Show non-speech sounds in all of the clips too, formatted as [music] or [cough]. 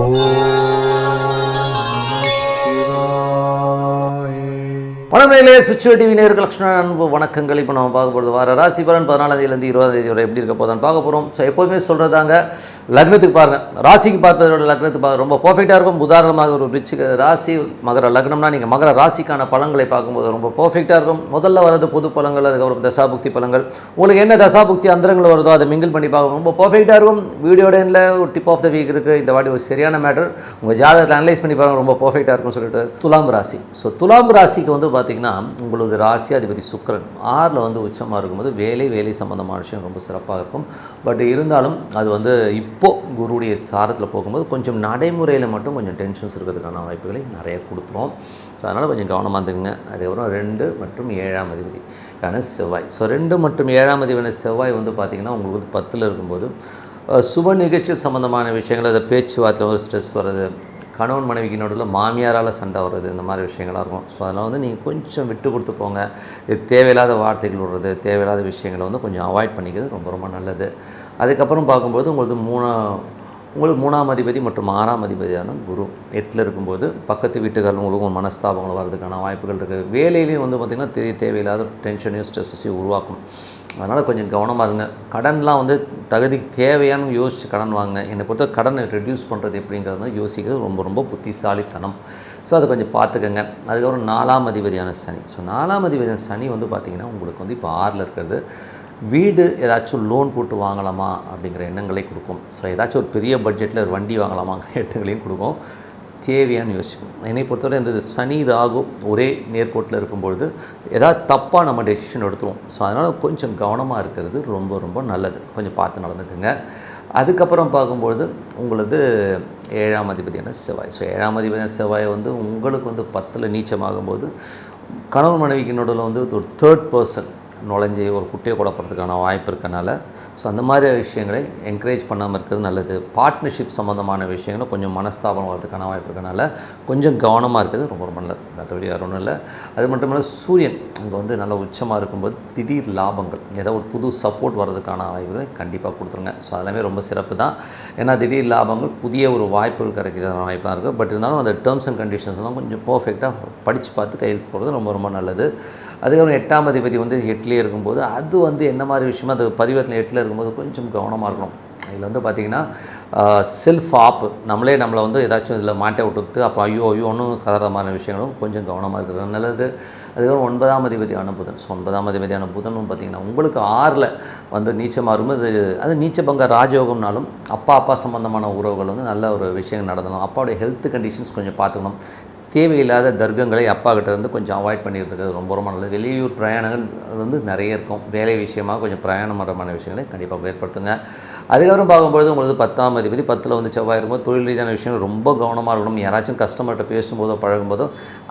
Oh. பணமேலே spiritual TV நேருக்கு லட்சுமண அன்பு வணக்கங்கள். இப்போ நம்ம பார்க்க போகிறது வார ராசி பலன் பதினாலாம் தேதியிலேருந்து இருபதாம் தேதி வரை எப்படி இருக்க போதான் பார்க்க போகிறோம் ஸோ எப்போதுமே சொல்கிறதாங்க லக்னத்துக்கு பாருங்கள் ராசிக்கு பார்ப்பதோட லக்னத்துக்கு பார்க்க ரொம்ப பர்ஃபெக்டாக இருக்கும். உதாரணமாக ஒரு ரிச்சுக்கு ராசி மகர லக்னம்னா நீங்கள் மகர ராசிக்கான பழங்களை பார்க்கும்போது ரொம்ப பர்ஃபெக்டாக இருக்கும். முதல்ல வரது பொது பழங்கள் அதுக்கப்புறம் தசாபுக்தி பழங்கள் உங்களுக்கு என்ன தசாபுக்தி அந்தரங்கள் வருதோ அதை மிங்கிள் பண்ணி பார்க்க ரொம்ப பர்ஃபெக்டாக இருக்கும். வீடியோட எண்டில் ஒரு டிப் ஆஃப் த வீக் இருக்குது இந்த வாட்டி ஒரு சரியான மேட்டர் உங்கள் ஜாதகத்தில் அனலைஸ் பண்ணி பாருங்கள் ரொம்ப பர்ஃபெக்டாக இருக்கும்னு சொல்லிட்டு துலாம் ராசி. ஸோ துலாம் ராசிக்கு வந்து பார்த்திங்கன்னா உங்களது ராசி அதிபதி சுக்கிரன் ஆறில் வந்து உச்சமாக இருக்கும்போது வேலை வேலை சம்மந்தமான விஷயம் ரொம்ப சிறப்பாக இருக்கும். பட் இருந்தாலும் அது வந்து இப்போது குருவுடைய சாரத்தில் போகும்போது கொஞ்சம் நடைமுறையில் மட்டும் கொஞ்சம் டென்ஷன்ஸ் இருக்கிறதுக்கான வாய்ப்புகளை நிறைய கொடுத்துரும். ஸோ அதனால் கொஞ்சம் கவனமாக இருந்துங்க அதுக்கப்புறம் ரெண்டு மற்றும் ஏழாம் அதிபதி. ஏன்னா செவ்வாய். ஸோ ரெண்டு மற்றும் ஏழாம் அதிபதியான செவ்வாய் வந்து பார்த்திங்கன்னா உங்களுக்கு வந்து பத்தில் இருக்கும்போது சுப நிகழ்ச்சிகள் சம்மந்தமான விஷயங்கள் அதை பேச்சுவார்த்தையில் ஒரு ஸ்ட்ரெஸ் வர்றது கணவன் மனைவிக்கு நடுவில் மாமியாரால் சண்டை வர்றது இந்த மாதிரி விஷயங்களாக இருக்கும். ஸோ அதெல்லாம் வந்து நீங்கள் கொஞ்சம் விட்டு கொடுத்து போங்க. இது தேவையில்லாத வார்த்தைகள் விடுறது தேவையில்லாத விஷயங்களை வந்து கொஞ்சம் அவாய்ட் பண்ணிக்கிறது ரொம்ப ரொம்ப நல்லது. அதுக்கப்புறம் பார்க்கும்போது உங்களுக்கு மூணா உங்களுக்கு மூணாம் அதிபதி மற்றும் ஆறாம் அதிபதியான குரு எட்டில் இருக்கும்போது பக்கத்து வீட்டுக்காரங்க உங்களுக்கு மனஸ்தாபங்கள் வர்றதுக்கான வாய்ப்புகள் இருக்குது வேலையிலையும் வந்து பார்த்திங்கன்னா தெரிய தேவையில்லாத டென்ஷனையும் ஸ்ட்ரெஸ்ஸையும் உருவாக்கும். அதனால் கொஞ்சம் கவனமாக இருங்க. கடன்லாம் வந்து தகுதிக்கு தேவையானு யோசித்து கடன் வாங்க என்னை பொறுத்த கடனை ரெடியூஸ் பண்ணுறது எப்படிங்கிறது தான் யோசிக்கிறது ரொம்ப ரொம்ப புத்திசாலித்தனம். ஸோ அதை கொஞ்சம் பார்த்துக்கோங்க. அதுக்கப்புறம் நாலாம் அதிபதியான சனி. ஸோ நாலாம் அதிபதியான சனி வந்து பார்த்திங்கன்னா உங்களுக்கு வந்து இப்போ ஆறில் இருக்கிறது. வீடு ஏதாச்சும் லோன் போட்டு வாங்கலாமா அப்படிங்கிற எண்ணங்களை கொடுக்கும். ஸோ ஏதாச்சும் ஒரு பெரிய பட்ஜெட்டில் ஒரு வண்டி வாங்கலாமாங்கிற எண்ணங்களையும் கொடுக்கும். தேவையான்னு யோசிக்கும் என்னை பொறுத்தவரை இந்த சனி ராகு ஒரே நேர்கோட்டில் இருக்கும்பொழுது ஏதாவது தப்பாக நம்ம டெசிஷன் எடுத்துருவோம். ஸோ அதனால் கொஞ்சம் கவனமாக இருக்கிறது ரொம்ப ரொம்ப நல்லது. கொஞ்சம் பார்த்து நடந்துக்குங்க. அதுக்கப்புறம் பார்க்கும்பொழுது உங்களது ஏழாம் அதிபதியான செவ்வாய். ஸோ ஏழாம் அதிபதியான செவ்வாய் வந்து உங்களுக்கு வந்து பத்தில் நீச்சமாகும்போது கணவன் மனைவிக்கு நடுவில் வந்து ஒரு தேர்ட் பர்சன் நுழைஞ்சி ஒரு குட்டையை குழப்பறதுக்கான வாய்ப்பு இருக்கனால. ஸோ அந்த மாதிரி விஷயங்களை என்கரேஜ் பண்ணாமல் இருக்கிறது நல்லது. பார்ட்னர்ஷிப் சம்மந்தமான விஷயங்களை கொஞ்சம் மனஸ்தாபம் வரதுக்கான வாய்ப்பு இருக்கனால கொஞ்சம் கவனமாக இருக்கிறது ரொம்ப ரொம்ப நல்லது. மற்றபடி வேறு ஒன்றும் இல்லை. அது மட்டும் இல்லை சூரியன் அங்கே வந்து நல்ல உச்சமாக இருக்கும்போது திடீர் லாபங்கள் ஏதோ ஒரு புது சப்போர்ட் வர்றதுக்கான வாய்ப்புகளை கண்டிப்பாக கொடுத்துருங்க. ஸோ அதெல்லாமே ரொம்ப சிறப்பு தான். ஏன்னா திடீர் லாபங்கள் புதிய ஒரு வாய்ப்புகள் கிடைக்கிறதான வாய்ப்பாக இருக்குது பட் இருந்தாலும் அந்த டேர்ம்ஸ் அண்ட் கண்டிஷன்ஸ்லாம் கொஞ்சம் பர்ஃபெக்டாக படித்து பார்த்து கையில் போகிறது ரொம்ப ரொம்ப நல்லது. அதுக்கப்புறம் எட்டாம் அதிபதி வந்து எட்டுலேயே இருக்கும்போது அது வந்து என்ன மாதிரி விஷயமோ அது பரிவர்த்தனை எட்டில் இருக்கும்போது கொஞ்சம் கவனமாக இருக்கணும். இதில் வந்து பார்த்திங்கன்னா செல்ஃப் ஆப் நம்மளே நம்மளை வந்து ஏதாச்சும் இதில் மாட்டை விட்டுட்டு அப்புறம் ஐயோ ஐயோ ஒன்றும் கதறமான விஷயங்களும் கொஞ்சம் கவனமாக இருக்கிறது நல்லது. அதுக்கப்புறம் ஒன்பதாம் அதிபதியான புதன். ஸோ ஒன்பதாம் அதிபதியான புதனும் பார்த்திங்கன்னா உங்களுக்கு ஆறில் வந்து நீச்சமாக இருக்கும்போது அது அது நீச்சபங்க ராஜயோகம்னாலும் அப்பா அப்பா சம்மந்தமான உறவுகள் வந்து நல்ல ஒரு விஷயம் நடந்தணும் அப்பாவுடைய ஹெல்த் கண்டிஷன்ஸ் கொஞ்சம் பார்த்துக்கணும். தேவையில்லாத தர்க்கங்களை அப்பா இருந்து கொஞ்சம் அவாய்ட் பண்ணியிருக்கிறது ரொம்ப ரொம்ப நல்லது. வெளியூர் பிரயாணங்கள் வந்து நிறைய இருக்கும். வேலை விஷயமாக கொஞ்சம் பிரயாணம் பண்ணுறமான விஷயங்களை கண்டிப்பாக ஏற்படுத்துங்க. அதுக்கப்புறம் பார்க்கும்பொழுது உங்களுக்கு பத்தாம் அதிபதி பத்தில் வந்து செவ்வாய் இருக்கும்போது தொழில் ரீதியான விஷயங்கள் ரொம்ப கவனமாக இருக்கணும். யாராச்சும் கஸ்டமர்கிட்ட பேசும்போதோ பழகும்போதோ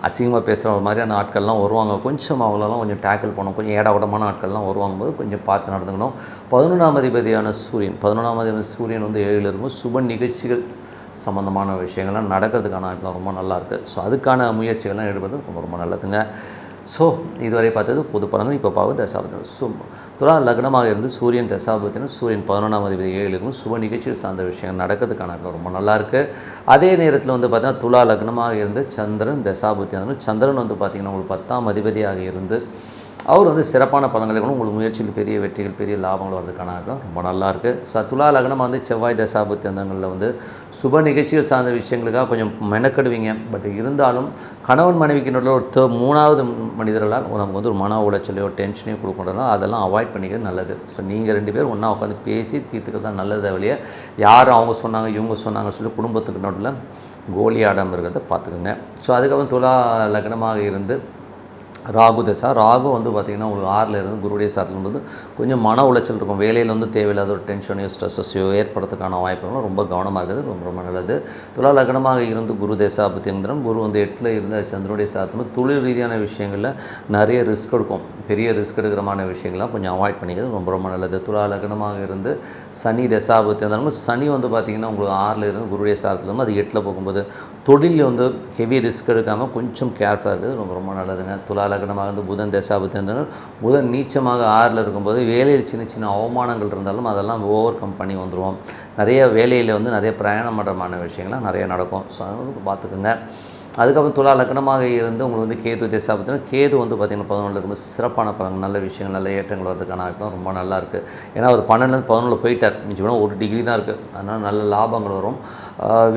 அசிங்கமாக பேசுகிற மாதிரியான ஆட்கள்லாம் வருவாங்க. கொஞ்சம் அவங்களெல்லாம் கொஞ்சம் டேக்கிள் பண்ணணும். கொஞ்சம் ஏடாவிடமான ஆட்கள்லாம் வருவாங்க போது கொஞ்சம் பார்த்து நடந்துக்கணும். பதினொன்றாம் அதிபதியான சூரியன் பதினொன்றாம் அதிபதி சூரியன் வந்து ஏழில் இருக்கும் சுப நிகழ்ச்சிகள் சம்மந்தமான விஷயங்கள்லாம் நடக்கிறதுக்கான வாய்ப்புலாம் ரொம்ப நல்லா இருக்குது ஸோ அதுக்கான முயற்சிகள்லாம் ஈடுபடுறது ரொம்ப ரொம்ப நல்லதுங்க. ஸோ இதுவரை பார்த்தது பொது பலன்கள் இப்போ பார்க்க தசாபதி ஸோ துலா லக்னமாக இருந்து சூரியன் தசாபத்தினும் சூரியன் பதினொன்றாம் அதிபதி ஏழுக்கும் சுப நிகழ்ச்சிகள் சார்ந்த விஷயங்கள் நடக்கிறதுக்கான ரொம்ப நல்லா இருக்குது அதே நேரத்தில் வந்து பார்த்தீங்கன்னா துலா லக்னமாக இருந்து சந்திரன் தசாபத்தி சந்திரன் வந்து பார்த்திங்கன்னா உங்களுக்கு பத்தாம் அதிபதியாக இருந்து அவர் வந்து சிறப்பான பலன்களை கூட உங்களுக்கு முயற்சியில் பெரிய வெற்றிகள் பெரிய லாபங்கள் வர்றதுக்கான ரொம்ப நல்லா இருக்குது ஸோ துலா லக்னமாக வந்து செவ்வாய் தசாபத்தி அந்தங்களில் வந்து சுப நிகழ்ச்சிகள் சார்ந்த விஷயங்களுக்காக கொஞ்சம் மெனக்கெடுவீங்க. பட் இருந்தாலும் கணவன் மனைவிக்கு நடுவில் ஒரு தே மூணாவது மனிதர்களால் நமக்கு வந்து ஒரு மன உளைச்சலையோ டென்ஷனையோ கொடுக்கணும் அதெல்லாம் அவாய்ட் பண்ணிக்கிறது நல்லது. ஸோ நீங்கள் ரெண்டு பேரும் ஒன்றா உட்காந்து பேசி தீர்த்துக்கிறது தான் நல்லது வழியே யார் அவங்க சொன்னாங்க இவங்க சொன்னாங்கன்னு சொல்லி குடும்பத்துக்கு நடுவில் கோலி ஆடாமல் இருக்கிறத பார்த்துக்குங்க. ஸோ அதுக்கப்புறம் துலா லக்னமாக இருந்து ராகு தசா. ராகு வந்து பார்த்திங்கன்னா உங்களுக்கு ஆறில் இருந்து குருடைய சாரத்தில் கொஞ்சம் மன உளைச்சல் இருக்கும். வேலையில் வந்து தேவையில்லாத ஒரு டென்ஷனையோ ஸ்ட்ரெஸ்ஸையோ ஏற்படுறதுக்கான வாய்ப்புகளும் ரொம்ப கவனமாக இருக்கிறது ரொம்ப ரொம்ப நல்லது. துலா லக்னமாக இருந்து குரு தேசாபத்தியந்திரன் குரு வந்து எட்டில் இருந்த சந்திரனுடைய சாரத்தில் தொழில் ரீதியான விஷயங்களில் நிறைய ரிஸ்க் இருக்கும் பெரிய ரிஸ்க் எடுக்கிறமான விஷயங்கள்லாம் கொஞ்சம் அவாய்ட் பண்ணிக்கிறது ரொம்ப ரொம்ப நல்லது. துலா லக்னமாக இருந்து சனி தசாபத்தி இருந்தாலும் சனி வந்து பார்த்திங்கன்னா உங்களுக்கு ஆறில் இருந்து குருடைய சாரத்தில் இருந்து அது எட்டில் போகும்போது தொழிலில் வந்து ஹெவி ரிஸ்க் எடுக்காமல் கொஞ்சம் கேர்ஃபுல்லாக இருக்குது ரொம்ப ரொம்ப நல்லதுங்க. துலா லக்னமாக இருந்து புதன் தசாபத்தி இருந்தாலும் புதன் நீச்சமாக ஆறில் இருக்கும்போது வேலையில் சின்ன சின்ன அவமானங்கள் இருந்தாலும் அதெல்லாம் ஓவர் கம் பண்ணி வந்துடுவோம் நிறைய வேலையில் வந்து நிறைய பிரயாணம் பண்ணுறமான விஷயங்கள்லாம் நிறைய நடக்கும். ஸோ அதை வந்து பார்த்துக்குங்க. அதுக்கப்புறம் துலா லக்னமாக இருந்து உங்களுக்கு வந்து கேது திசை பார்த்தீங்கன்னா கேது வந்து பார்த்திங்கன்னா பதினொன்று ரொம்ப சிறப்பான பலன் நல்ல விஷயங்கள் நல்ல ஏற்றங்கள் வரதுக்கான வாய்ப்பு ரொம்ப நல்லா இருக்குது ஏன்னா ஒரு பன்னெண்டுலேருந்து பதினொன்று போயிட்டார். மிஞ்சி போனால் ஒரு டிகிரி தான் இருக்குது அதனால் நல்ல லாபங்கள் வரும்.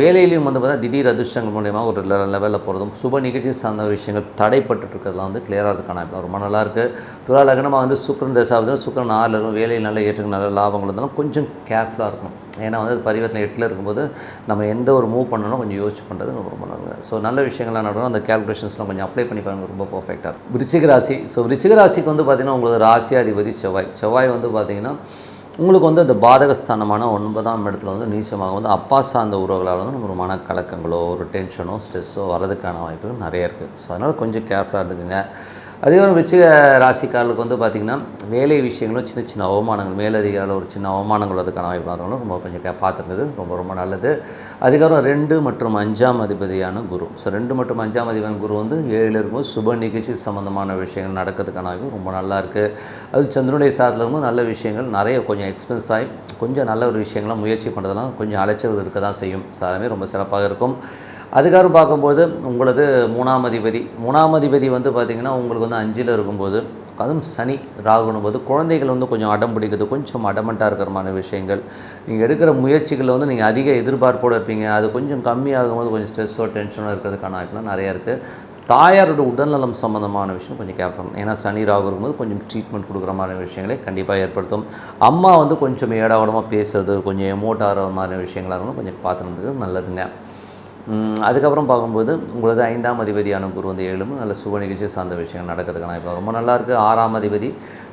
வேலையிலையும் வந்து பார்த்தா திடீர் அதிர்ஷ்டங்கள் மூலியமாக ஒரு லெவலில் போகிறதும் சுப நிகழ்ச்சி சார்ந்த விஷயங்கள் தடைப்பட்டு இருக்கிறதுலாம் வந்து கிளியராக இருக்கான ரொம்ப நல்லாயிருக்கு துலா லக்னமாக வந்து சுக்கரன் தசை சுக்கரன் ஆறில் இருக்கும் வேலையில் நல்ல ஏற்றங்கள் நல்ல லாபங்கள் இருந்தாலும் கொஞ்சம் கேர்ஃபுல்லாக இருக்கணும். ஏன்னா வந்து அது பரிவர்த்தனை எட்டில் இருக்கும்போது நம்ம எந்த ஒரு மூவ் பண்ணணும் கொஞ்சம் யோசிச்சு பண்ணுறது ரொம்ப ரொம்ப நல்லது. ஸோ நல்ல விஷயங்கள்லாம் நடக்கும் அந்த கேல்குலேஷன்ஸ்லாம் கொஞ்சம் அப்ளை பண்ணி பாருங்க ரொம்ப பர்ஃபெக்டாக இருக்கும். விருச்சிக ராசி. ஸோ விருச்சிக ராசிக்கு வந்து பார்த்திங்கன்னா உங்களுக்கு ராசியாதிபதி செவ்வாய். செவ்வாய் வந்து பார்த்திங்கன்னா உங்களுக்கு வந்து அந்த பாதகஸ்தானமான ஒன்பதாம் இடத்துல வந்து நீச்சமாக வந்து அப்பா சார்ந்த உறவுகளால் வந்து நம்ம ஒரு மனக்கலக்கங்களோ ஒரு டென்ஷனோ ஸ்ட்ரெஸ்ஸோ வரதுக்கான வாய்ப்புகள் நிறைய இருக்குது ஸோ அதனால் கொஞ்சம் கேர்ஃபுல்லாக இருந்துக்குங்க. அதே மாதிரி விச்சிக ராசிக்காரர்களுக்கு வந்து பார்த்திங்கன்னா வேலை விஷயங்களும் சின்ன சின்ன அவமானங்கள் மேலதிகாரில் ஒரு சின்ன அவமானங்கள் அதுக்கான வாய்ப்பு ரொம்ப கொஞ்சம் பார்த்துருந்தது ரொம்ப ரொம்ப நல்லது. அதுக்கப்புறம் ரெண்டு மற்றும் அஞ்சாம் அதிபதியான குரு. ஸோ ரெண்டு மற்றும் அஞ்சாம் அதிபதியான குரு வந்து ஏழில் இருக்கும்போது சுப நிகழ்ச்சி சம்மந்தமான விஷயங்கள் நடக்கிறதுக்கான வாய்ப்பு ரொம்ப நல்லா இருக்குது அது சந்திரனுடைய சாரத்தில் இருக்கும்போது நல்ல விஷயங்கள் நிறைய கொஞ்சம் எக்ஸ்பென்ஸ் ஆகி கொஞ்சம் நல்ல ஒரு விஷயங்களாம் முயற்சி பண்ணுறதுலாம் கொஞ்சம் அலைச்சல் இருக்க தான் செய்யும். ஸோ ரொம்ப சிறப்பாக இருக்கும். அதுக்கப்புறம் பார்க்கும்போது உங்களது மூணாம் அதிபதி. மூணாம் அதிபதி வந்து பார்த்திங்கன்னா உங்களுக்கு வந்து அஞ்சில் இருக்கும்போது அதுவும் சனி ராகுனும் போது குழந்தைகள் வந்து கொஞ்சம் அடம் பிடிக்கிறது கொஞ்சம் அடமெண்ட்டாக இருக்கிறமான விஷயங்கள். நீங்கள் எடுக்கிற முயற்சிகளில் வந்து நீங்கள் அதிக எதிர்பார்ப்போடு இருப்பீங்க. அது கொஞ்சம் கம்மியாகும் போது கொஞ்சம் ஸ்ட்ரெஸ்ஸோ டென்ஷனோ இருக்கிறதுக்கான வாய்ப்புலாம் நிறையா இருக்குது தாயாரோட உடல்நலம் சம்மந்தமான விஷயம் கொஞ்சம் கேட்போம் ஏன்னா சனி ராகு இருக்கும்போது கொஞ்சம் ட்ரீட்மெண்ட் கொடுக்குற மாதிரி விஷயங்களை கண்டிப்பாக ஏற்படுத்தும். அம்மா வந்து கொஞ்சம் ஏடாவடமாக பேசுறது கொஞ்சம் எமோட் ஆகிற மாதிரி விஷயங்களாக இருந்தாலும் கொஞ்சம் பார்த்துருந்தது நல்லதுங்க. அதுக்கப்புறம் பார்க்கும்போது உங்களது ஐந்தாம் அதிபதியான குரு வந்து ஏழும் நல்ல சுப நிகழ்ச்சி சார்ந்த விஷயங்கள் நடக்கிறதுக்கான இப்போ ரொம்ப நல்லா இருக்குது ஆறாம் அதிபதி.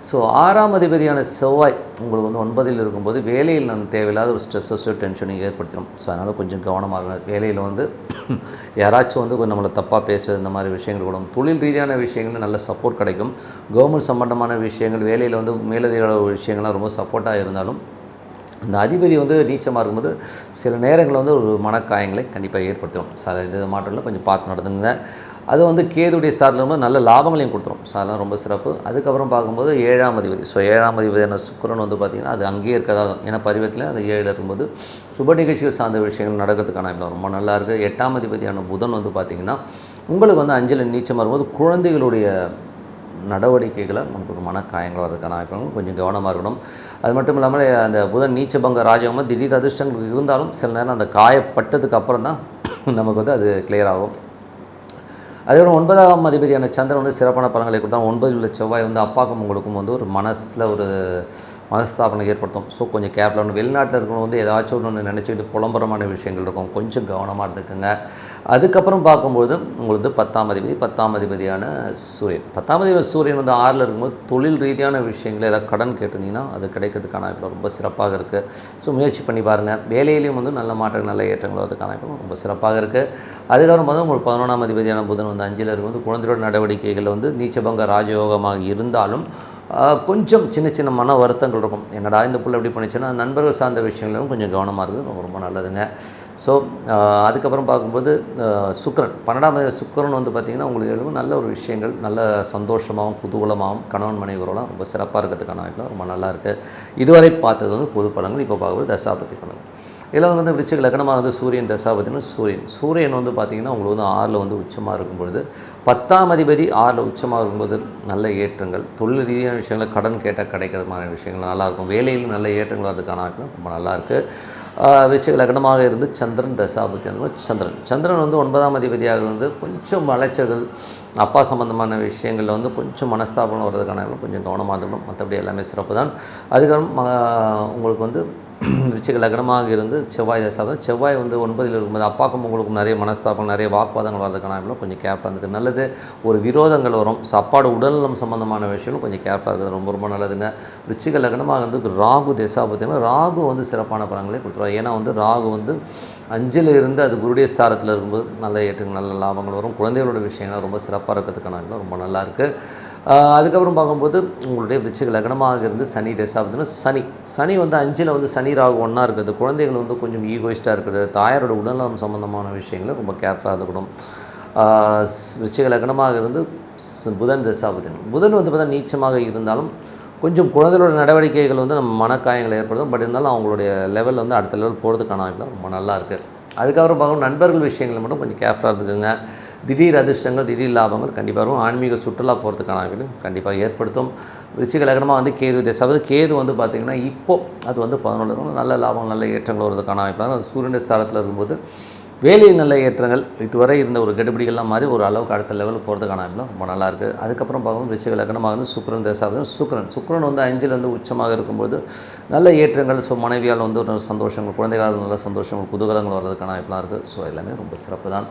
ஸோ ஆறாம் அதிபதியான செவ்வாய் உங்களுக்கு வந்து ஒன்பதில் இருக்கும்போது வேலையில் நம்ம தேவையில்லாத ஒரு ஸ்ட்ரெஸ்ஸஸோ டென்ஷனையும் ஏற்படுத்திடும் ஸோ அதனால் கொஞ்சம் கவனமாக இருக்கும் வேலையில் வந்து [clears throat] யாராச்சும் வந்து கொஞ்சம் நம்மளை தப்பாக பேசுறது இந்த மாதிரி விஷயங்கள் கூட தொழில் ரீதியான விஷயங்கள் நல்ல சப்போர்ட் கிடைக்கும். கவர்மெண்ட் சம்பந்தமான விஷயங்கள் வேலையில் வந்து மேலதிக விஷயங்கள்லாம் ரொம்ப சப்போர்ட்டாக இருந்தாலும் அந்த அதிபதி வந்து நீச்சமாக இருக்கும்போது சில நேரங்களில் வந்து ஒரு மனக்காயங்களை கண்டிப்பாக ஏற்படுத்தும். ஸோ அது இது மாற்றம்ல கொஞ்சம் பார்த்து நடந்துங்க அது வந்து கேதுடைய சார்பில் நல்ல லாபங்களையும் கொடுத்துரும். ஸோ அதெல்லாம் ரொம்ப சிறப்பு. அதுக்கப்புறம் பார்க்கும்போது ஏழாம் அதிபதி. ஸோ ஏழாம் அதிபதியான சுக்கரன் வந்து பார்த்திங்கன்னா அது அங்கேயே இருக்கதா? ஏன்னா பருவத்தில் அது ஏழில் இருக்கும்போது சுப நிகழ்ச்சிகள் சார்ந்த விஷயங்கள் நடக்கிறதுக்கான ரொம்ப நல்லா இருக்குது எட்டாம் அதிபதியான புதன் வந்து பார்த்திங்கன்னா உங்களுக்கு வந்து அஞ்சலி நீச்சமாக இருக்கும்போது குழந்தைகளுடைய நடவடிக்கைகளை நமக்கு ஒரு மனக்காயங்கள் வரதுக்கான வாய்ப்புகளும் கொஞ்சம் கவனமாக இருக்கணும். அது மட்டும் இல்லாமல் அந்த புதன் நீச்சபங்க ராஜகமாக திடீர் அதிர்ஷ்டங்கள் இருந்தாலும் சில நேரம் அந்த காயப்பட்டதுக்கு அப்புறம் தான் நமக்கு வந்து அது கிளியர் ஆகும். அதேபோல் ஒன்பதாம் அதிபதியான சந்திரன் வந்து சிறப்பான பலன்களை கொடுத்தா ஒன்பதில் உள்ள செவ்வாய் வந்து அப்பாக்கும் உங்களுக்கும் வந்து ஒரு மனசில் ஒரு மனஸ்தாபனை ஏற்படுத்தும். ஸோ கொஞ்சம் கேர்ஃபுல்லாக ஒன்று வெளிநாட்டில் இருக்கணும் வந்து ஏதாச்சும் ஒன்று நினச்சிக்கிட்டு புலம்புறமான விஷயங்கள் இருக்கும். கொஞ்சம் கவனமாக இருந்துக்குங்க. அதுக்கப்புறம் பார்க்கும்போது உங்களுக்கு பத்தாம் அதிபதி பத்தாம் அதிபதியான சூரியன். பத்தாம் அதிபதி சூரியன் வந்து ஆறில் இருக்கும்போது தொழில் ரீதியான விஷயங்கள் ஏதாவது கடன் கேட்டிருந்தீங்கன்னா அது கிடைக்கிறதுக்கான வாய்ப்பு ரொம்ப சிறப்பாக இருக்குது ஸோ முயற்சி பண்ணி பாருங்கள் வேலையிலையும் வந்து நல்ல மாற்றங்கள் நல்ல ஏற்றங்கள் வரதுக்கான வாய்ப்பு ரொம்ப சிறப்பாக இருக்குது அதுக்கப்புறம் வந்து உங்களுக்கு பதினொன்றாம் அதிபதியான புதன் வந்து அஞ்சில் இருக்கும்போது குழந்தையோட நடவடிக்கைகள் வந்து நீச்சபங்க ராஜயோகமாக இருந்தாலும் கொஞ்சம் சின்ன சின்ன மன வருத்தங்கள் இருக்கும். என்னடா இந்த புள்ள எப்படி பண்ணிச்சுன்னா நண்பர்கள் சார்ந்த விஷயங்களும் கொஞ்சம் கவனமாக இருக்குது. ரொம்ப நல்லதுங்க. ஸோ அதுக்கப்புறம் பார்க்கும்போது சுக்கரன் சுக்கிரன். பன்னெண்டாம் சுக்கரன் சுக்கிரன் வந்து பார்த்திங்கன்னா உங்களுக்கு எழுதும் நல்ல ஒரு விஷயங்கள் நல்ல சந்தோஷமாகவும் குதூகலமாகவும் கணவன் மனைவி உறவுலாம் ரொம்ப சிறப்பாக இருக்கிறதுக்கான வாய்ப்புலாம் ரொம்ப நல்லா இருக்குது இதுவரை பார்த்தது வந்து பொது படங்கள் இப்போ பார்க்கும்போது தசாபதி படங்கள். இதில் வந்து விருச்சிக லக்னமாக வந்து சூரியன் தசாபதினு சூரியன். சூரியன் வந்து பார்த்திங்கன்னா உங்களுக்கு வந்து ஆறில் வந்து உச்சமாக இருக்கும் பொழுது பத்தாம் அதிபதி ஆறில் உச்சமாக இருக்கும்போது நல்ல ஏற்றங்கள். தொழில் ரீதியான விஷயங்கள் கடன் கேட்டால் கிடைக்கிற மாதிரி விஷயங்கள் நல்லாயிருக்கும் வேலையிலும் நல்ல ஏற்றங்கள் அதுக்கான ரொம்ப நல்லாயிருக்கு விருச்சிக லக்னமாக இருந்து சந்திரன் தசாபதி அந்த மாதிரி சந்திரன். சந்திரன் வந்து ஒன்பதாம் அதிபதியாக இருந்து கொஞ்சம் அலைச்சல்கள் அப்பா சம்மந்தமான விஷயங்களில் வந்து கொஞ்சம் மனஸ்தாபனம் வர்றதுக்கான கொஞ்சம் கவனமாக இருக்கணும். மற்றபடி எல்லாமே சிறப்பு தான் அதுக்கப்புறம் உங்களுக்கு வந்து [clears throat] ரிச்சிக லக்னமாக இருந்து செவ்வாய் தசாபம் செவ்வாய் வந்து ஒன்பதில் இருக்கும்போது அப்பாக்கும் உங்களுக்கும் நிறைய மனஸ்தாபம் நிறைய வாக்குவாதங்கள் வரதுக்கான கொஞ்சம் கேர்ஃபுல்லாக இருக்குது நல்லது ஒரு விரோதங்கள் வரும். சாப்பாடு உடல்நலம் சம்மந்தமான விஷயங்களும் கொஞ்சம் கேர்ஃபுல்லாக இருக்குது ரொம்ப ரொம்ப நல்லதுங்க. ரிச்சிக லக்னமாக இருந்து ராகு தசாபத்தியமாக ராகு வந்து சிறப்பான பலன்களை கொடுத்துருவாங்க ஏன்னா வந்து ராகு வந்து அஞ்சில் இருந்து அது குருடைய சாரத்தில் இருக்கும்போது நல்ல ஏற்றுங்க நல்ல லாபங்கள் வரும். குழந்தைகளோட விஷயங்கள் ரொம்ப சிறப்பாக இருக்கிறதுக்கான ரொம்ப நல்லா இருக்குது அதுக்கப்புறம் பார்க்கும்போது உங்களுடைய விருச்சிக லக்னமாக இருந்து சனி தசாபத்தினா சனி. சனி வந்து அஞ்சில் வந்து சனி ராகு ஒன்றா இருக்கிறது குழந்தைகள் வந்து கொஞ்சம் ஈகோயிஸ்ட்டாக இருக்கிறது தாயாரோட உடல்நலம் சம்மந்தமான விஷயங்களை ரொம்ப கேர்ஃபுல்லாக இருக்கணும். விருச்சிக லக்னமாக இருந்து புதன் தசாபதினம் புதன் வந்து பார்த்தா நீச்சமாக இருந்தாலும் கொஞ்சம் குழந்தைகளோட நடவடிக்கைகள் வந்து நம்ம மனக்காயங்களை ஏற்படுத்தும். பட் இருந்தாலும் அவங்களுடைய லெவலில் வந்து அடுத்த லெவல் போகிறதுக்கான ரொம்ப நல்லா இருக்குது அதுக்கப்புறம் பார்க்கணும் நண்பர்கள் விஷயங்கள் மட்டும் கொஞ்சம் கேர்ஃபுல்லாக இருந்துக்குங்க திடீர் அதிர்ஷ்டங்கள் திடீர் லாபங்கள் கண்டிப்பாக வரும். ஆன்மீக சுற்றுலா போகிறதுக்கான வாய்ப்பு கண்டிப்பாக ஏற்படுத்தும். விருச்சிக லக்னமாக வந்து கேது தசாவது கேது வந்து பார்த்திங்கன்னா இப்போது அது வந்து பதினொன்று நல்ல லாபம் நல்ல ஏற்றங்கள் வருவதற்கான வாய்ப்பு. சூரியன் ஸ்தானத்தில் இருக்கும்போது வேலையில் நல்ல ஏற்றங்கள் இதுவரை இருந்த ஒரு கெடுபிடிகள்லாம் மாதிரி ஒரு அளவுக்கு அடுத்த லெவலில் போகிறதுக்கான வாய்ப்புலாம் ரொம்ப நல்லாயிருக்கு அதுக்கப்புறம் பார்க்கும்போது விருச்சிக லக்னமாக வந்து சுக்கிரன் தசாவது சுக்கிரன் வந்து அஞ்சில் வந்து உச்சமாக இருக்கும்போது நல்ல ஏற்றங்கள் ஸோ மனைவியால் வந்து ஒரு சந்தோஷங்கள் குழந்தைகளால் நல்ல சந்தோஷங்கள் குதூகலங்கள் வர்றதுக்கான வாய்ப்புலாம் இருக்குது ஸோ எல்லாமே ரொம்ப சிறப்பு தான்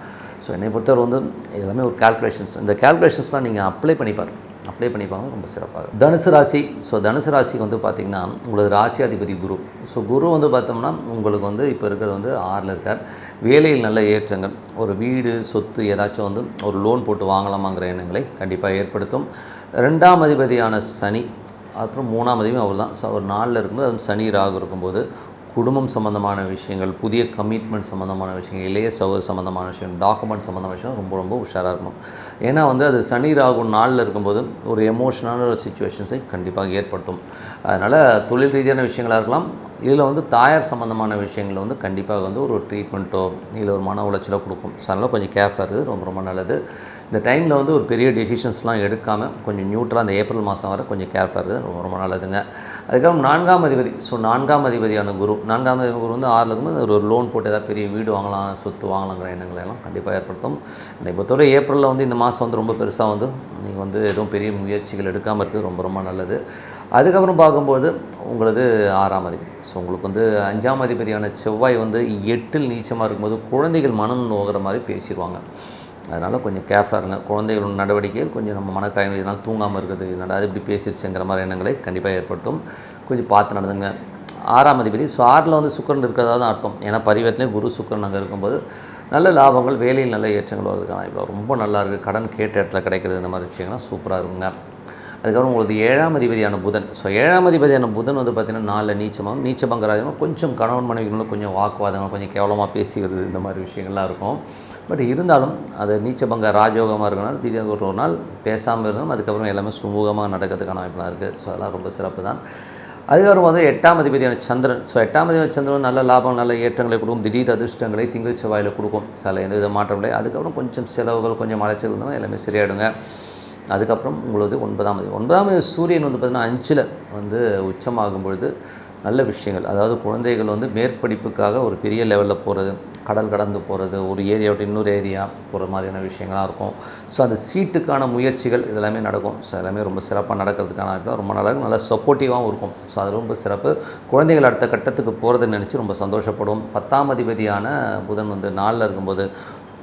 ஸோ என்னை பொறுத்தவரை வந்து எல்லாமே ஒரு கால்குலேஷன்ஸ் இந்த கால்குலேஷன்ஸ்லாம் நீங்கள் அப்ளை பண்ணி பாருங்கள் அப்ளை பண்ணிப்பாங்க ரொம்ப சிறப்பாக தனுசு ராசி ஸோ தனுசு ராசிக்கு வந்து பார்த்திங்கன்னா உங்களுக்கு ராசியாதிபதி குரு. ஸோ குரு வந்து பார்த்தோம்னா உங்களுக்கு வந்து இப்போ இருக்கிறது வந்து ஆறில் இருக்கார். வேலையில் நல்ல ஏற்றங்கள் ஒரு வீடு சொத்து ஏதாச்சும் வந்து ஒரு லோன் போட்டு வாங்கலாமாங்கிற எண்ணங்களை கண்டிப்பாக ஏற்படுத்தும். ரெண்டாம் அதிபதியான சனி அப்புறம் மூணாம் அதிபதியும் அவர் தான் ஸோ அவர் நாளில் இருக்கும்போது அது சனி ராகு இருக்கும்போது குடும்பம் சம்மந்தமான விஷயங்கள் புதிய கமிட்மெண்ட் சம்மந்தமான விஷயங்கள் இளைய சௌகர் சம்மந்தமான விஷயம் டாக்குமெண்ட் சம்மந்தமான விஷயம் ரொம்ப ரொம்ப உஷாராக இருக்கணும். ஏன்னா வந்து அது சனி ராகு நாளில் இருக்கும்போது ஒரு எமோஷனான ஒரு சுச்சுவேஷன்ஸை கண்டிப்பாக ஏற்படுத்தும். அதனால் தொழில் ரீதியான விஷயங்களாக இருக்கலாம் இதில் வந்து தாயார் சம்மந்தமான விஷயங்கள் வந்து கண்டிப்பாக வந்து ஒரு ட்ரீட்மெண்ட்டோ இல்லை ஒரு மன உளைச்சலோ கொடுக்கும். ஸோ அதனால் கொஞ்சம் கேர்ஃபுல்லாக இருக்குது. ரொம்ப ரொம்ப நல்லது. இந்த டைமில் வந்து ஒரு பெரிய டெசிஷன்ஸ்லாம் எடுக்காமல் கொஞ்சம் நியூட்ரலாக அந்த ஏப்ரல் மாதம் வரை கொஞ்சம் கேர்ஃபுல்லாக இருக்குது. ரொம்ப ரொம்ப நல்லதுங்க. அதுக்கப்புறம் நான்காம் அதிபதி. ஸோ நான்காம் அதிபதியான குரு. நான்காம் அதிபதி குரு வந்து ஆறில் இருக்கும்போது ஒரு லோன் போட்டு ஏதாவது பெரிய வீடு வாங்கலாம் சொத்து வாங்கலாங்கிற எண்ணங்களை எல்லாம் கண்டிப்பாக ஏற்படுத்தும். என்னை பொறுத்தவரை ஏப்ரலில் வந்து இந்த மாதம் வந்து ரொம்ப பெருசாக வந்து நீங்கள் வந்து எதுவும் பெரிய முயற்சிகள் எடுக்காமல் இருக்குது. ரொம்ப ரொம்ப நல்லது. அதுக்கப்புறம் பார்க்கும்போது உங்களது ஆறாம் அதிபதி. ஸோ உங்களுக்கு வந்து அஞ்சாம் அதிபதியான செவ்வாய் வந்து எட்டில் நீச்சமாக இருக்கும்போது குழந்தைகள் மனம் நோகிற மாதிரி பேசிடுவாங்க அதனால் கொஞ்சம் கேர்ஃபுல்லாக இருங்க. குழந்தைகளோட நடவடிக்கைகள் கொஞ்சம் நம்ம மனக்காயம் இதனால் தூங்காமல் இருக்குது இதனால் இப்படி பேசிடுச்சுங்கிற மாதிரி எண்ணங்களை கண்டிப்பாக ஏற்படுத்தும். கொஞ்சம் பார்த்து நடந்துங்க. ஆறாம் அதிபதி ஸோ ஆறில் வந்து சுக்கரன் இருக்கிறதா தான் அர்த்தம். ஏன்னா பரிவர்த்தனையும் குரு சுக்கரன் அங்கே இருக்கும்போது நல்ல லாபங்கள் வேலையில் நல்ல ஏற்றங்கள் வருதுக்கான இப்போ ரொம்ப நல்லா இருக்குது கடன் கேட்ட இடத்துல கிடைக்கிறது இந்த மாதிரி விஷயங்கள்லாம் சூப்பராக இருக்குங்க. அதுக்கப்புறம் உங்களுக்கு ஏழாம் அதிபதியான புதன். ஸோ ஏழாம் அதிபதியான புதன் வந்து பார்த்திங்கன்னா நாலில் நீச்சமாக நீச்சபங்கராஜமாக கொஞ்சம் கணவன் மனைவிகளும் கொஞ்சம் வாக்குவாதங்கள் கொஞ்சம் கேவலமாக பேசிக்கிறது இந்த மாதிரி விஷயங்கள்லாம் இருக்கும். பட் இருந்தாலும் அது நீச்சபங்க ராஜயோகமாக இருக்கனால திடீர்னு ஒரு ஒரு நாள் பேசாமல் இருந்தாலும் அதுக்கப்புறம் எல்லாமே சுமூகமாக நடக்கிறதுக்கான வாய்ப்புலாம் இருக்குது ஸோ அதெல்லாம் ரொம்ப சிறப்பு தான். அதுக்கப்புறம் வந்து எட்டாம் அதிபதியான சந்திரன். ஸோ எட்டாம் அதிபதி சந்திரன் நல்ல லாபம் நல்ல ஏற்றங்களை கொடுக்கும். திடீர் அதிர்ஷ்டங்களை திங்கள் செவ்வாயில் கொடுக்கும். சில எந்த வித மாற்றம் இல்லை. அதுக்கப்புறம் கொஞ்சம் செலவுகள் கொஞ்சம் அலைச்சல் இருந்தாலும் எல்லாமே சரியாயிடுங்க. அதுக்கப்புறம் உங்களது ஒன்பதாம் தேதி ஒன்பதாம் தேதி சூரியன் வந்து பார்த்திங்கன்னா அஞ்சில் வந்து உச்சமாகும் பொழுது நல்ல விஷயங்கள். அதாவது குழந்தைகள் வந்து மேற்படிப்புக்காக ஒரு பெரிய லெவலில் போகிறது கடல் கடந்து போகிறது ஒரு ஏரியா விட்டு இன்னொரு ஏரியா போகிற மாதிரியான விஷயங்கள்லாம் இருக்கும். ஸோ அந்த சீட்டுக்கான முயற்சிகள் இதெல்லாமே நடக்கும். ஸோ எல்லாமே ரொம்ப சிறப்பாக நடக்கிறதுக்கான ரொம்ப நல்லா இருக்கும் நல்லா சப்போர்ட்டிவாகவும் இருக்கும். ஸோ அது ரொம்ப சிறப்பு. குழந்தைகள் அடுத்த கட்டத்துக்கு போகிறதுன்னு நினச்சி ரொம்ப சந்தோஷப்படும். பத்தாம் அதிபதியான புதன் வந்து நாளில் இருக்கும்போது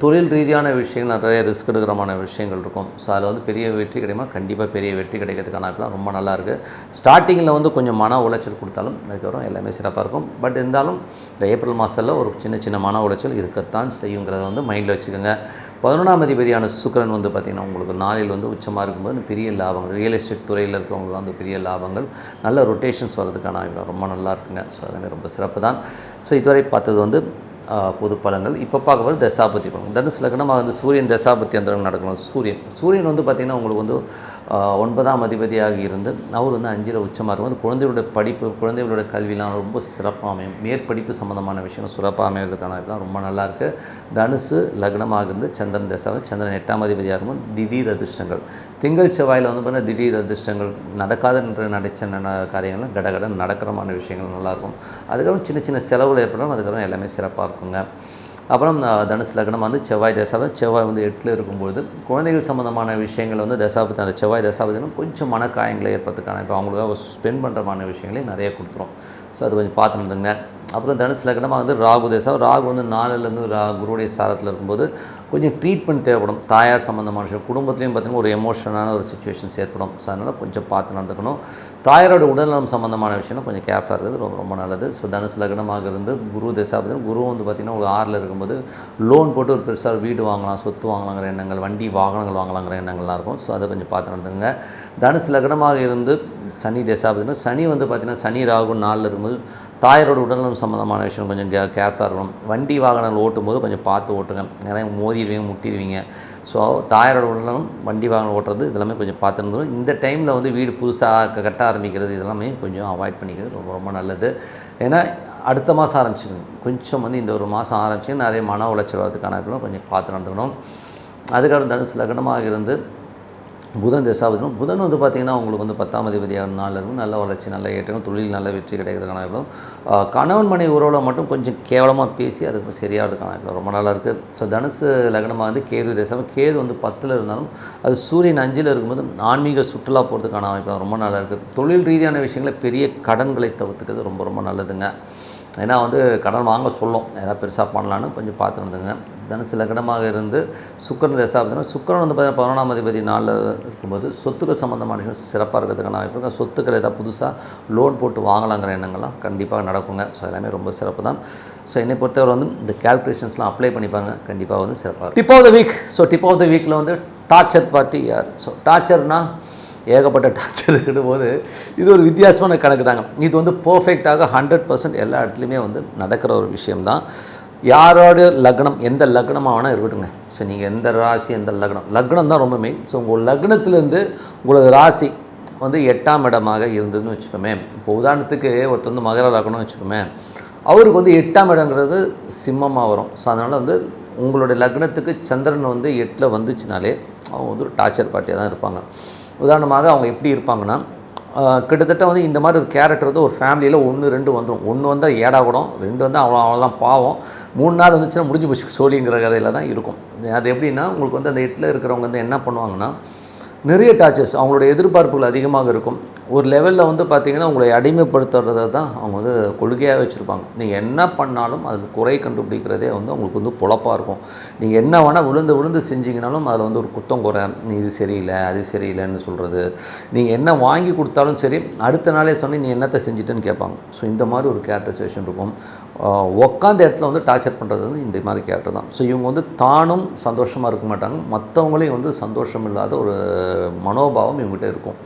தொழில் ரீதியான விஷயங்கள் நிறைய ரிஸ்க் எடுக்கிறமான விஷயங்கள் இருக்கும். ஸோ அதில் வந்து பெரிய வெற்றி கிடைக்குமா? கண்டிப்பாக பெரிய வெற்றி கிடைக்கிறதுக்கான வாய்ப்புலாம் ரொம்ப நல்லாயிருக்கு ஸ்டார்டிங்கில் வந்து கொஞ்சம் மன உளைச்சல் கொடுத்தாலும் அதுக்கப்புறம் எல்லாமே சிறப்பாக இருக்கும். பட் இருந்தாலும் இந்த ஏப்ரல் மாதத்தில் ஒரு சின்ன சின்ன மன உளைச்சல் இருக்கத்தான் செய்யுங்கிறத வந்து மைண்டில் வச்சுக்கோங்க. பதினொன்றாம் அதிபதியான சுக்கரன் வந்து பார்த்திங்கன்னா உங்களுக்கு நாளில் வந்து உச்சமாக இருக்கும்போது பெரிய லாபங்கள் ரியல் எஸ்டேட் துறையில் இருக்கிறவங்களுக்கு வந்து பெரிய லாபங்கள் நல்ல ரொட்டேஷன்ஸ் வர்றதுக்கான ரொம்ப நல்லா இருக்குங்க. ஸோ எல்லாமே ரொம்ப சிறப்பு தான் ஸோ இதுவரை பார்த்தது வந்து பொது பலன்கள். இப்போ பார்க்க போது தசாபதி பலன். தனுசு லக்னமாக வந்து சூரியன் தசாபத்தி அந்த நடக்கணும். சூரியன். சூரியன் வந்து பார்த்திங்கன்னா உங்களுக்கு வந்து ஒன்பதாம் அதிபதியாக இருந்து அவர் வந்து அஞ்சில் உச்சமாக இருக்கும்போது குழந்தைகளுடைய படிப்பு குழந்தைகளுடைய கல்விலாம் ரொம்ப சிறப்பாக அமையும். மேற்படிப்பு சம்மந்தமான விஷயம் சிறப்பாக அமைவதற்கான இதெல்லாம் ரொம்ப நல்லாயிருக்கு. தனுசு லக்னமாக இருந்து சந்திரன் தசாவை சந்திரன் எட்டாம் அதிபதியாக இருக்கும்போது திடீர் அதிர்ஷ்டங்கள். திங்கள் செவ்வாயில் வந்து பார்த்தீங்கன்னா திடீர் அதிர்ஷ்டங்கள். நடக்காத என்று நடித்த ந- காரியங்கள்லாம் கடகட நடக்கிறமான விஷயங்கள் நல்லாயிருக்கும். அதுக்கப்புறம் சின்ன சின்ன செலவுகள் ஏற்படும் அதுக்கப்புறம் எல்லாமே சிறப்பாக இருக்குங்க. அப்புறம் தனுசு லக்னம் வந்து செவ்வாய் தசாவை செவ்வாய் வந்து எட்டில் இருக்கும்பொழுது குழந்தைகள் சம்மந்தமான விஷயங்கள் வந்து தசாபதி அந்த செவ்வாய் தசாபதினும் கொஞ்சம் மனக்காயங்களை ஏற்படுறதுக்கான இப்போ அவங்களுக்காக ஸ்பெண்ட் பண்ணுறமான விஷயங்களே நிறைய கொடுத்துரும். ஸோ அது கொஞ்சம் பார்த்துருந்துங்க அப்புறம் தனுசு லக்னமாக வந்து ராகு தேசம். ராகு வந்து நாலுலேருந்து ரா குருடைய சாரத்தில் இருக்கும்போது கொஞ்சம் ட்ரீட்மெண்ட் தேவைப்படும். தாயார் சம்மந்தமான விஷயம். குடும்பத்துலேயும் பார்த்திங்கன்னா ஒரு எமோஷனான ஒரு சுச்சுவேஷன்ஸ் ஏற்படும். ஸோ அதனால் கொஞ்சம் பார்த்து நடந்துக்கணும். தாயாரோட உடல்நலம் சம்மந்தமான விஷயம்னா கொஞ்சம் கேர்ஃபுல்லாக இருக்கிறது ரொம்ப ரொம்ப நல்லது. ஸோ தனுசு லக்னமாக இருந்து குரு தேசா பார்த்திங்கன்னா குரு வந்து பார்த்திங்கன்னா ஒரு ஆறில் இருக்கும்போது லோன் போட்டு ஒரு பெருசாக வீடு வாங்கலாம் சொத்து வாங்கலாங்கிற எண்ணங்கள் வண்டி வாகனங்கள் வாங்கலாங்கிற எண்ணங்கள்லாம் இருக்கும். ஸோ அதை கொஞ்சம் பார்த்து நடந்துங்க தனுசு லக்னமாக இருந்து சனி தேசா பார்த்திங்கன்னா சனி வந்து பார்த்திங்கன்னா சனி ராகு நாளில் இருக்கும்போது தாயாரோட உடல்நலம் சம்மந்தமான விஷயம் கொஞ்சம் கே கேர்ஃபுல்லாக இருக்கணும். வண்டி வாகனங்கள் ஓட்டும்போது கொஞ்சம் பார்த்து ஓட்டுங்க. ஏன்னா மோதிடுவீங்க முட்டிடுவீங்க. ஸோ தாயாரோட உடலும் வண்டி வாகனம் ஓட்டுறது இதெல்லாமே கொஞ்சம் பார்த்து இந்த டைமில் வந்து வீடு புதுசாக கட்ட ஆரம்பிக்கிறது இதெல்லாமே கொஞ்சம் அவாய்ட் பண்ணிக்கிறது ரொம்ப ரொம்ப நல்லது. ஏன்னா அடுத்த மாதம் ஆரம்பிச்சுக்கணும். கொஞ்சம் வந்து இந்த ஒரு மாதம் ஆரம்பிச்சு நிறைய மன உளைச்சல் வரதுக்கான கொஞ்சம் பார்த்து நடந்துக்கணும். அதுக்கப்புறம் தனுசு லக்னமாக இருந்து புதன் தசாபதினம் புதன் வந்து பார்த்திங்கன்னா உங்களுக்கு வந்து பத்தாம் அதிபதியான நாள் இருக்கும். நல்ல வளர்ச்சி நல்ல ஏற்றங்கள் தொழில் நல்ல வெற்றி கிடைக்கிறதுக்கான வாய்ப்பும் கணவன் மனை உறவில் மட்டும் கொஞ்சம் கேவலமாக பேசி அதுக்கு சரியாகிறதுக்கான வாய்ப்பு ரொம்ப நல்லா இருக்குது ஸோ தனுசு லக்னமாக வந்து கேது தசம் கேது வந்து பத்தில் இருந்தாலும் அது சூரியன் அஞ்சில் இருக்கும்போது ஆன்மீக சுற்றுலா போகிறதுக்கான அமைப்பு ரொம்ப நல்லா இருக்குது தொழில் ரீதியான விஷயங்களை பெரிய கடன்களை தவிர்த்துக்கிறது ரொம்ப ரொம்ப நல்லதுங்க. ஏன்னா வந்து கடன் வாங்க சொல்லும். ஏதாவது பெருசாக பண்ணலான்னு கொஞ்சம் பார்த்து இருந்துங்க சில கடமாக இருந்து சுக்கரன் தசா சுக்கரன் வந்து பார்த்தீங்கன்னா பதினொன்றாம் அதிபதி நாளில் இருக்கும்போது சொத்துக்கள் சம்மந்தமான விஷயம் சிறப்பாக இருக்கிறதுக்கான வாய்ப்பு இருக்குது சொத்துக்கள் ஏதாவது புதுசாக லோன் போட்டு வாங்கலாங்கிற எண்ணங்கள்லாம் கண்டிப்பாக நடக்குங்க. ஸோ எல்லாமே ரொம்ப சிறப்பு தான் ஸோ என்னை பொறுத்தவரை வந்து இந்த கேல்குலேஷன்ஸ்லாம் அப்ளை பண்ணிப்பாங்க கண்டிப்பாக வந்து சிறப்பாக tip of the week so tip of the வீக்கில் வந்து டார்ச்சர் பார்ட்டி யார்? ஸோ டார்ச்சர்னால் ஏகப்பட்ட டார்ச்சர் இருக்கிற போது இது ஒரு வித்தியாசமான கணக்கு தாங்க. இது வந்து பர்ஃபெக்டாக ஹண்ட்ரட் பர்சன்ட் எல்லா இடத்துலையுமே வந்து நடக்கிற ஒரு விஷயம்தான். யாரோட லக்னம் எந்த லக்னமாக வேணால் இருக்கட்டுங்க ஸோ நீங்கள் எந்த ராசி எந்த லக்னம். லக்னம் தான் ரொம்ப மெயின் ஸோ உங்கள் லக்னத்துலேருந்து உங்களது ராசி வந்து எட்டாம் இடமாக இருந்ததுன்னு வச்சுக்கோமே. இப்போ உதாரணத்துக்கு ஒருத்தர் வந்து மகர லக்னம்னு வச்சுப்போமே அவருக்கு வந்து எட்டாம் இடங்கிறது சிம்மமாக வரும். ஸோ அதனால் வந்து உங்களுடைய லக்னத்துக்கு சந்திரன் வந்து எட்டில் வந்துச்சுனாலே அவங்க வந்து ஒரு டார்ச்சர் பார்ட்டியாக தான் இருப்பாங்க. உதாரணமாக அவங்க எப்படி இருப்பாங்கன்னா கிட்டத்தட்ட வந்து இந்த மாதிரி ஒரு கேரக்டர் வந்து ஒரு ஃபேமிலியில் ஒன்று ரெண்டு வந்துடும் ஒன்று வந்தால் ஏடா கூடும் ரெண்டு வந்து அவ்வளோ அவ்வளோதான் பாவம். மூணு நாள் வந்துச்சுன்னா முடிஞ்சு போச்சு சோழிங்கிற கதையில் தான் இருக்கும். அது எப்படின்னா உங்களுக்கு வந்து அந்த எட்டில் இருக்கிறவங்க வந்து என்ன பண்ணுவாங்கன்னா நிறைய டாச்சஸ் அவங்களோட எதிர்பார்ப்புகள் அதிகமாக இருக்கும். ஒரு லெவலில் வந்து பார்த்திங்கன்னா உங்களை அடிமைப்படுத்துறதை தான் அவங்க வந்து கொள்கையாக வச்சுருப்பாங்க. நீங்கள் என்ன பண்ணாலும் அதில் குறை கண்டுபிடிக்கிறதே வந்து அவங்களுக்கு வந்து பொழப்பாக இருக்கும். நீங்கள் என்ன வேணால் விழுந்து விழுந்து செஞ்சீங்கனாலும் அதில் வந்து ஒரு குத்தம் குறை நீ இது சரியில்லை அது சரியில்லைன்னு சொல்கிறது நீங்கள் என்ன வாங்கி கொடுத்தாலும் சரி அடுத்த நாளே சொன்னி நீ என்னத்தை செஞ்சிட்டேன்னு கேட்பாங்க. ஸோ இந்த மாதிரி ஒரு கேரக்டரைசேஷன் இருக்கும். உக்காந்த இடத்துல வந்து டார்ச்சர் பண்ணுறது வந்து இந்த மாதிரி கேரக்டர் தான். ஸோ இவங்க வந்து தானும் சந்தோஷமாக இருக்க மாட்டாங்க. மற்றவங்களையும் வந்து சந்தோஷம் இல்லாத ஒரு மனோபாவம் இவங்ககிட்ட இருக்கும்.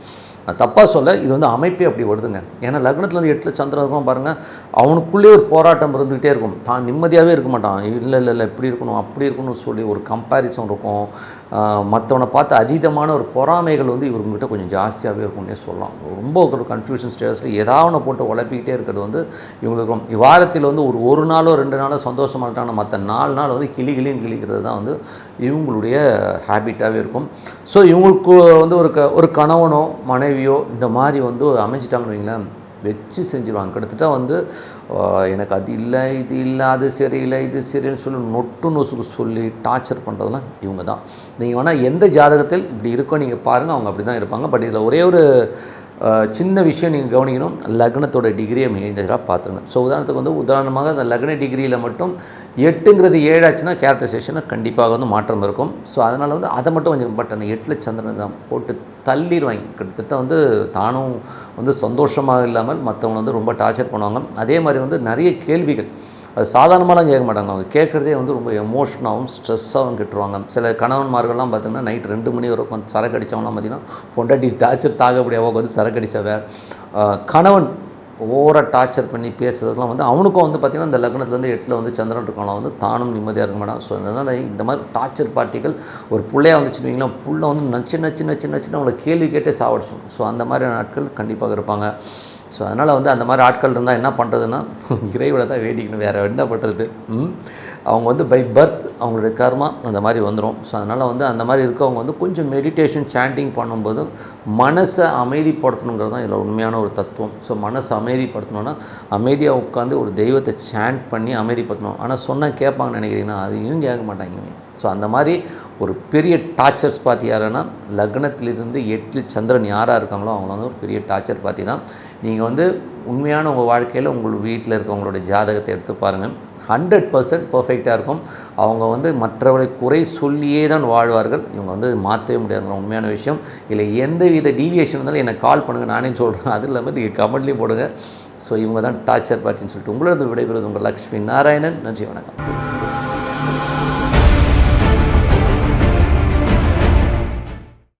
நான் தப்பாக சொல்ல இது வந்து அமைப்பே அப்படி வருதுங்க. ஏன்னா லக்னத்தில் வந்து எட்டில் சந்திரன் இருக்கும் பாருங்கள் அவனுக்குள்ளே ஒரு போராட்டம் இருந்துக்கிட்டே இருக்கும். தான் நிம்மதியாகவே இருக்க மாட்டான். இல்லை இல்லை இல்லை இப்படி இருக்கணும் அப்படி இருக்கணும்னு சொல்லி ஒரு கம்பேரிசன் இருக்கும். மற்றவனை பார்த்து அதீதமான ஒரு பொறாமைகள் வந்து இவங்ககிட்ட கொஞ்சம் ஜாஸ்தியாகவே இருக்கும்னே சொல்லலாம். ரொம்ப ஒரு கன்ஃபியூஷன் ஸ்டேட்டஸில் ஏதாவது ஒன்று போட்டு உழப்பிக்கிட்டே இருக்கிறது வந்து இவங்களுக்கு வாரத்தில் வந்து ஒரு ஒரு நாளோ ரெண்டு நாளோ சந்தோஷமாக இருக்காங்க மற்ற நாலு நாள் வந்து கிளி கிளின்னு கிளிக்கிறது தான் வந்து இவங்களுடைய ஹேபிட்டாகவே இருக்கும். ஸோ இவங்களுக்கு வந்து ஒரு க ஒரு கணவனோ மனைவி மனைவியோ இந்த மாதிரி வந்து அமைஞ்சிட்டாங்கன்னு வைங்களேன் வச்சு செஞ்சுருவாங்க. கிட்டத்தட்ட வந்து எனக்கு அது இல்லை இது இல்லை அது சரியில்லை இது சரின்னு சொல்லி நொட்டு நொசுக்கு சொல்லி டார்ச்சர் பண்ணுறதெல்லாம் இவங்க தான். நீங்கள் வேணால் எந்த ஜாதகத்தில் இப்படி இருக்கோ நீங்கள் பாருங்கள் அவங்க அப்படி தான் இருப்பாங்க. பட் இதில் ஒரே ஒரு சின்ன விஷயம் நீங்கள் கவனிக்கணும். லக்னத்தோட டிகிரியை மெயின்டராக பார்த்துக்கணும். ஸோ உதாரணத்துக்கு வந்து உதாரணமாக அந்த லக்ன டிகிரியில் மட்டும் எட்டுங்கிறது ஏழாச்சுன்னா கேரக்டரைசேஷனை கண்டிப்பாக வந்து மாற்றம் இருக்கும். ஸோ அதனால் வந்து அதை மட்டும் கொஞ்சம் பட் அந்த எட்டில் சந்திரன் தான் போட்டு தள்ளிடுவாங்க. கிட்டத்தட்ட வந்து தானும் வந்து சந்தோஷமாக இல்லாமல் மற்றவங்க வந்து ரொம்ப டார்ச்சர் பண்ணுவாங்க. அதே மாதிரி வந்து நிறைய கேள்விகள். அது சாதாரணமாலாம் கேட்க மாட்டாங்க. அவங்க கேட்குறதே வந்து ரொம்ப எமோஷனாகவும் ஸ்ட்ரெஸ்ஸாகவும் கெட்டுருவாங்க. சில கணவன்மார்கள்லாம் பார்த்திங்கன்னா நைட் ரெண்டு மணி வரைக்கும் உட்காந்து சரக்கு அடித்தவங்களாம் பார்த்திங்கன்னா பொண்டாட்டி டார்ச்சர் தாங்க முடியாம உட்காந்து சரக்கு அடித்தவன் கணவன் ஓவராக டார்ச்சர் பண்ணி பேசுகிறதுலாம் வந்து அவனுக்கும் வந்து பார்த்திங்கன்னா இந்த லக்னத்துலேருந்து எட்டில் வந்து சந்திரன் இருக்கவங்களாம் வந்து தானும் நிம்மதியாக இருக்க மாட்டான். ஸோ அதனால் இந்த மாதிரி டார்ச்சர் பார்ட்டிகள் ஒரு பிள்ளையாக வந்துச்சுன்னு வைங்களேன் புள்ள வந்து நச்சு நச்சு நச்சு நச்சுன்னு அவங்கள கேள்வி கேட்டே சாவடிச்சோம் ஸோ அந்த மாதிரியான நாட்கள் கண்டிப்பாக இருப்பாங்க. ஸோ அதனால் வந்து அந்த மாதிரி ஆட்கள் இருந்தால் என்ன பண்ணுறதுன்னா [laughs] இறைவனை தான் வேண்டிக்கணும். வேறு என்ன பண்ணுறது ம்? அவங்க வந்து பை பர்த் அவங்களுடைய கர்மா அந்த மாதிரி வந்துடும் ஸோ அதனால் வந்து அந்த மாதிரி இருக்கவங்க வந்து கொஞ்சம் மெடிடேஷன் சாண்டிங் பண்ணும்போது மனசை அமைதிப்படுத்தணுங்கிறது தான் இதில் உண்மையான ஒரு தத்துவம். ஸோ மனசை அமைதிப்படுத்தணும்னா அமைதியாக உட்காந்து ஒரு தெய்வத்தை சாண்ட் பண்ணி அமைதிப்படுத்தணும். ஆனால் சொன்னால் கேட்பாங்கன்னு நினைக்கிறீங்கன்னா அதையும் கேட்க மாட்டாங்க ஸோ அந்த மாதிரி ஒரு பெரிய டார்ச்சர்ஸ் பார்ட்டி யாருன்னா லக்னத்திலிருந்து எட்டில் சந்திரன் யாராக இருக்காங்களோ அவங்க வந்து ஒரு பெரிய டார்ச்சர் பார்ட்டி தான். நீங்கள் வந்து உண்மையான உங்கள் வாழ்க்கையில் உங்கள் வீட்டில் இருக்கவங்களோட ஜாதகத்தை எடுத்து பாருங்கள் ஹண்ட்ரட் பர்சன்ட் பர்ஃபெக்டாக இருக்கும். அவங்க வந்து மற்றவர்களை குறை சொல்லியே தான் வாழ்வார்கள். இவங்க வந்து மாற்றவே முடியாதுங்கிற உண்மையான விஷயம். இல்லை எந்த வித டீவியேஷன் இருந்தாலும் என்னை கால் பண்ணுங்கள் நானே சொல்கிறேன் அது இல்லாமல் நீங்கள் கமெண்ட்லேயும் போடுங்க. ஸோ இவங்க தான் டார்ச்சர் பார்ட்டின்னு சொல்லிட்டு உங்களது விடைபெறுவது உங்கள் லக்ஷ்மி நாராயணன். நன்றி வணக்கம்.